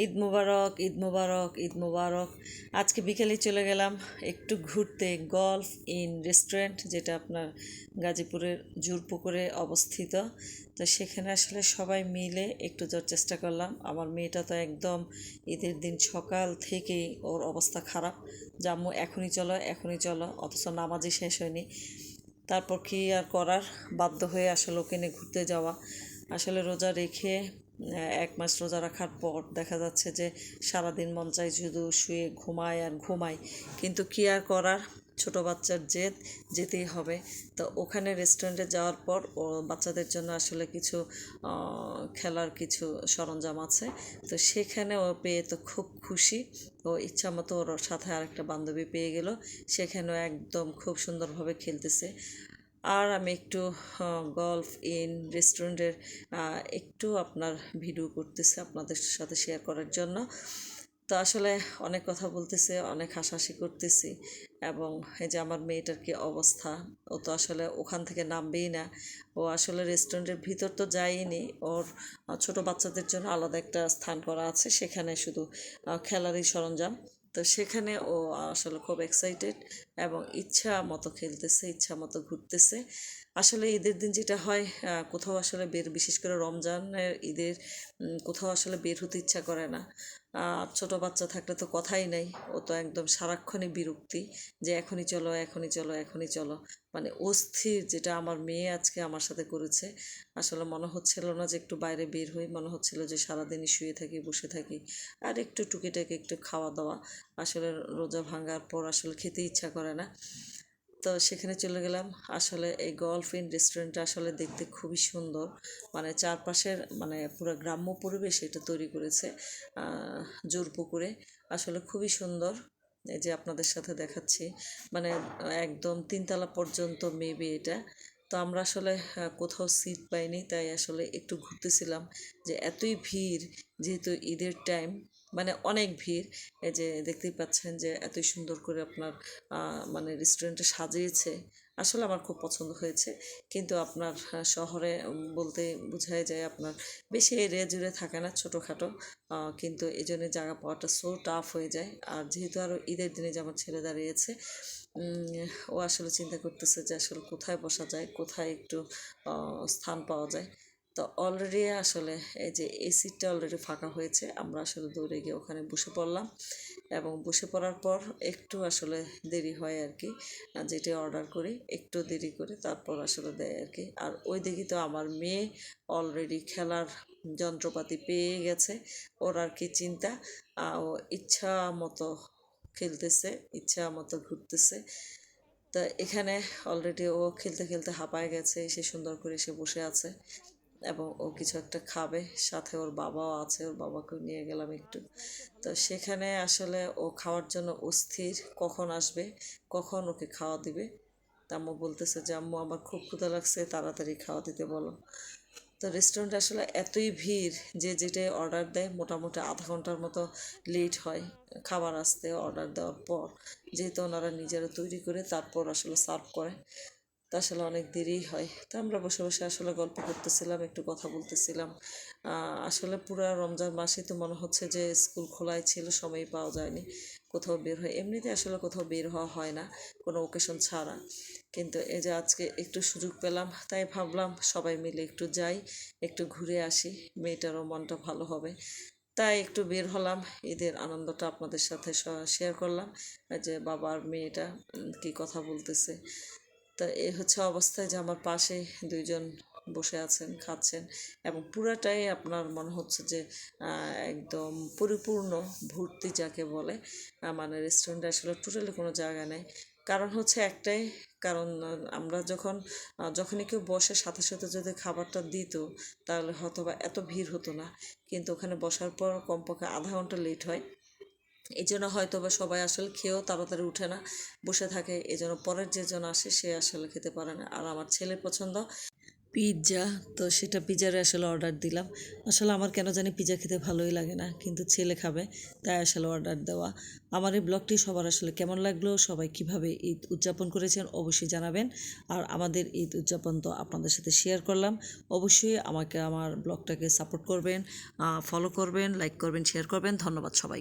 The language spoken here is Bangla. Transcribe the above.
ঈদ মুবারক ঈদ মুবারক ঈদ মুবারক। আজকে বিকেলে চলে গেলাম একটু ঘুরতে, গলফ ইন রেস্টুরেন্ট, যেটা আপনার গাজীপুরের জুরপুকুরে অবস্থিত। তো সেখানে আসলে সবাই মিলে একটু যাওয়ার চেষ্টা করলাম। আমার মেয়েটা তো একদম ঈদের দিন সকাল থেকেই ওর অবস্থা খারাপ। জাম্মু, এখনই চলো এখনই চলো, অথচ নামাজই শেষ হয়নি। তারপর কি আর করার? বাধ্য হয়ে আসলে ওকে নিয়ে ঘুরতে যাওয়া। আসলে রোজা রেখে এক মাস রোজা রাখার পর দেখা যাচ্ছে যে সারাদিন মন চাই শুধু শুয়ে ঘুমায় আর ঘুমায়। কিন্তু কি আর করার? ছোট বাচ্চার জেদ, যেতেই হবে। তো ওখানে রেস্টুরেন্টে যাওয়ার পর ও বাচ্চাদের জন্য আসলে কিছু খেলার কিছু সরঞ্জাম আছে। তো সেখানে ও পেয়ে তো খুব খুশি। ও ইচ্ছা মতো ওর সাথে আরেকটা বান্ধবী পেয়ে গেল। সেখানেও একদম খুব সুন্দরভাবে খেলতেছে। আর আমি একটু গল্ফ ইন রেস্টুরেন্টের একটু আপনার ভিডিও করতেছি আপনাদের সাথে শেয়ার করার জন্য। তো আসলে অনেক কথা বলতেছে, অনেক হাসাহাসি করতেছি এবং এই যে আমার মেয়েটার কি অবস্থা, ও তো আসলে ওখান থেকে নামবেই না। ও আসলে রেস্টুরেন্টের ভিতর তো যায়নি ওর ছোট বাচ্চাদের জন্য আলাদা একটা স্থান করা আছে, সেখানে শুধু খেলারই সরঞ্জাম। তো সেখানে ও আসলে খুব এক্সাইটেড এবং ইচ্ছা মতো খেলতেছে ইচ্ছা মতো ঘুরতেছে। আসলে ঈদের দিন যেটা হয় কোথাও আসলে বের, বিশেষ করে রমজানের ঈদের কোথাও আসলে বের হতে ইচ্ছা করে না। ছোট বাচ্চা থাকলে তো কথাই নাই। ও তো একদম সারাক্ষণই বিরক্তি যে এখনই চলো এখনই চলো এখনই চলো। মানে অস্থির যেটা আমার মেয়ে আজকে আমার সাথে করেছে। আসলে মনে হচ্ছিল না যে একটু বাইরে বের হই, মনে হচ্ছিল যে সারাদিনই শুয়ে থাকি, বসে থাকি। আর একটু টুকিটাকি একটু খাওয়া দাওয়া। আসলে রোজা ভাঙার পর আসলে খেতে ইচ্ছা করে না। তো সেখানে চলে গেলাম। আসলে এই গল্ফ ইন রেস্টুরেন্টটা আসলে দেখতে খুবই সুন্দর। মানে চারপাশের মানে পুরো গ্রাম্য পরিবেশ এটা তৈরি করেছে জোর পুকুরে। আসলে খুবই সুন্দর। এই যে আপনাদের সাথে দেখাচ্ছি মানে একদম তিনতলা পর্যন্ত মেবি এটা। তো আমরা আসলে কোথাও সিট পাইনি, তাই আসলে একটু ঘুরতেছিলাম যে এতই ভিড় যেহেতু ঈদের টাইম মানে অনেক ভিড়। এই যে দেখতেই পাচ্ছেন যে এতই সুন্দর করে আপনার মানে রেস্টুরেন্টে সাজিয়েছে। আসলে আমার খুব পছন্দ হয়েছে। কিন্তু আপনার শহরে বলতে বোঝাই যায় আপনার বেশি এরিয়া জুড়ে থাকে না ছোটোখাটো। কিন্তু এই জন্য জায়গা পাওয়াটা সো টাফ হয়ে যায়। আর যেহেতু আরও ঈদের দিনে যে আমার ছেলে দাঁড়িয়েছে ও আসলে চিন্তা করতেছে যে আসলে কোথায় বসা যায়, কোথায় একটু স্থান পাওয়া যায়। তো অলরেডি আসলে এই যে এই সিটটা অলরেডি ফাঁকা হয়েছে, আমরা আসলে দৌড়ে গিয়ে ওখানে বসে পড়লাম এবং বসে পড়ার পর একটু আসলে দেরি হয় আর কি যেটা অর্ডার করি, একটু দেরি করে তারপর আসলে দেয় আর কি আর ওই দিকে তো আমার মেয়ে অলরেডি খেলার যন্ত্রপাতি পেয়ে গেছে, ওর আর কি চিন্তা ও ইচ্ছা মতো খেলতেছে, ইচ্ছা মতো ঘুরতেছে। তা এখানে অলরেডি ও খেলতে খেলতে হাঁপায় গেছে, সে সুন্দর করে সে বসে আছে। এবং ও কিছু একটা খাবে, সাথে ওর বাবাও আছে, ওর বাবাকেও নিয়ে গেলাম একটু। তো সেখানে আসলে ও খাওয়ার জন্য অস্থির, কখন আসবে, কখন ওকে খাওয়া দিবে? আম্মু বলতেছে যে, আম্মু, আমার খুব ক্ষুধা লাগছে, তাড়াতাড়ি খাওয়া দিতে বলো। তো রেস্টুরেন্টে আসলে এতই ভিড় যে, যেটাই অর্ডার দেয়, মোটামুটি আধা ঘণ্টার মতো লেট হয় খাবার আসতে অর্ডার দেওয়ার পর। যেহেতু ওনারা নিজেরা তৈরি করে, তারপর আসলে সার্ভ করে। তো আসলে অনেক দেরি হয়। তো আমরা বসে বসে আসলে গল্প করতেছিলাম, একটু কথা বলতেছিলাম। আসলে পুরো রমজান মাসে তো মনে হচ্ছে যে স্কুল খোলাই ছিল সময় পাওয়া যায়নি। কোথাও বের হয়, এমনিতে আসলে কোথাও বের হওয়া হয় না, কোনো ওকেশন ছাড়া। কিন্তু এই যে আজকে একটু সুযোগ পেলাম, তাই ভাবলাম সবাই মিলে একটু যাই, একটু ঘুরে আসি, মেয়েটারও মনটা ভালো হবে। তাই একটু বের হলাম, ঈদের আনন্দটা আপনাদের সাথে শেয়ার করলাম। যে বাবার মেয়েটা কি কথা বলতেছে। তা এই হচ্ছে অবস্থায় যে আমার পাশে দুইজন বসে আছেন, খাচ্ছেন এবং পুরাটাই আপনার মনে হচ্ছে যে একদম পরিপূর্ণ ভর্তি যাকে বলে মানে রেস্টুরেন্টে আসলে টোটালি কোনো জায়গা নেই। কারণ হচ্ছে একটাই, কারণ আমরা যখন যখনই কেউ বসে সাথে সাথে যদি খাবারটা দিত, তাহলে হয়তো বা এত ভিড় হতো না। কিন্তু ওখানে বসার পর কমপক্ষে আধা ঘণ্টা লেট হয়। এই জন্য হয়তো বা সবাই আসলে খেয়েও তাড়াতাড়ি উঠে না, বসে থাকে। এই জন্য পরের যেজন আসে, সে আসলে খেতে পারে না। আর আমার ছেলের পছন্দ পিৎজা। তো সেটা পিৎজারে আসলে অর্ডার দিলাম। আসলে আমার কেন জানি পিৎজা খেতে ভালোই লাগে না, কিন্তু ছেলে খাবে, তাই আসলে অর্ডার দেওয়া। আমার এই ব্লগটি সবার আসলে কেমন লাগল, সবাই কীভাবে ঈদ উদযাপন করেছেন অবশ্যই জানাবেন। আর আমাদের ঈদ উদযাপন তো আপনাদের সাথে শেয়ার করলাম। অবশ্যই আমাকে, আমার ব্লগটাকে সাপোর্ট করবেন ফলো করবেন লাইক করবেন শেয়ার করবেন। ধন্যবাদ সবাইকে।